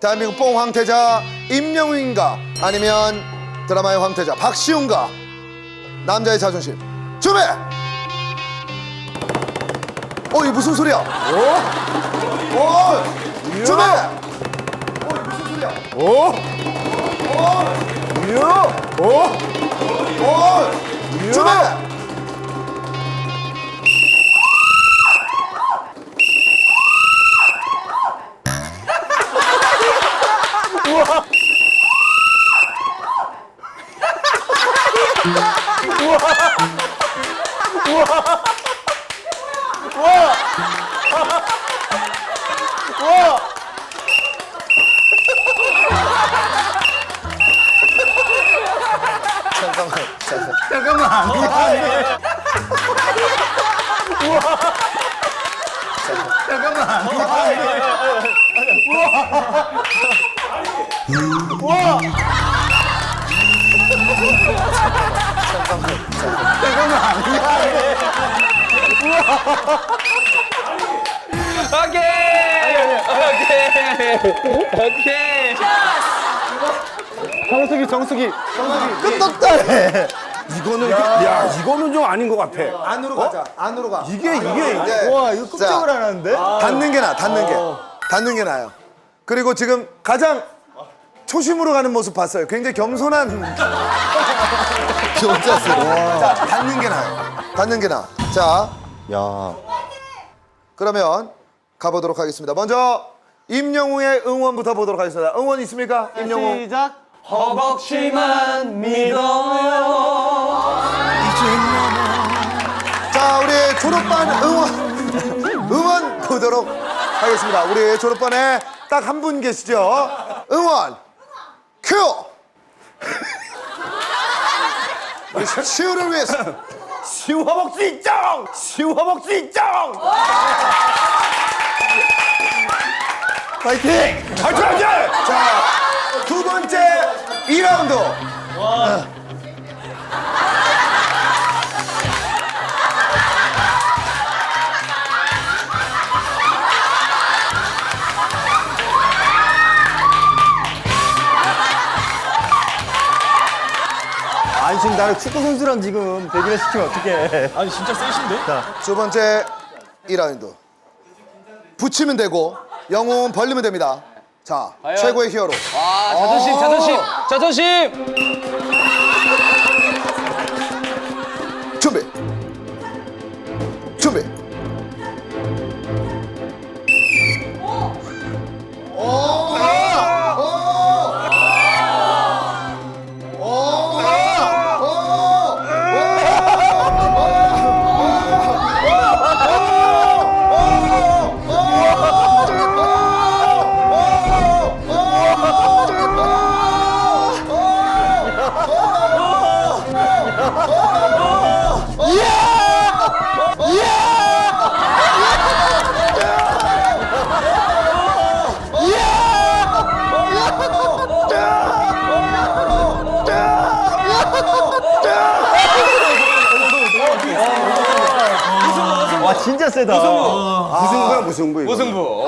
대한민국 뽕 황태자 임영웅인가? 아니면 드라마의 황태자 박시웅가? 남자의 자존심. 준비! 어 이거 무슨 소리야? 어? 어? 준비! 어 이거 무슨 소리야? 오! 이야! 오! 어? 준비 잠깐만 잠깐만 잠깐만. 미안해. 우와. 우와. 잠깐만. 미안해. 오케이. 오케이. 정수기, 정수기. 끝났다 이거는 야, 이거는 좀 아닌 것 같아. 안으로 가자 안으로 가 이게 이게 네. 와 이거 끔찍을 자, 안 하는데? 닿는 게 나아 닿는 게 닿는 게 나아요 그리고 지금 가장 초심으로 가는 모습 봤어요 굉장히 겸손한 경자스러워 자 닿는 게 나아요. 닿는 게 나아. 자 야. 그러면 가보도록 하겠습니다. 먼저 임영웅의 응원부터 보도록 하겠습니다. 응원 있습니까? 임영웅. 시작. 허벅지만 믿어요. 자 우리 졸업반 응원 응원 보도록 하겠습니다. 우리 졸업반에 딱 한 분 계시죠? 응원 큐 우리 시우를 위해서 시우 허벅지 입장! 시우 허벅지 입장! 파이팅! 파이팅 하자! 자두 번째 2라운드 아니 지금 나를 축구 선수랑 지금 대결을 시키면 어떡해? 아니 진짜 세신데? 두 번째 2라운드 붙이면 되고 영웅은 벌리면 됩니다 자 과연? 최고의 히어로 와 자존심 자존심 자존심. 진짜 세다. 무승부야 무승부 이거. 무승부.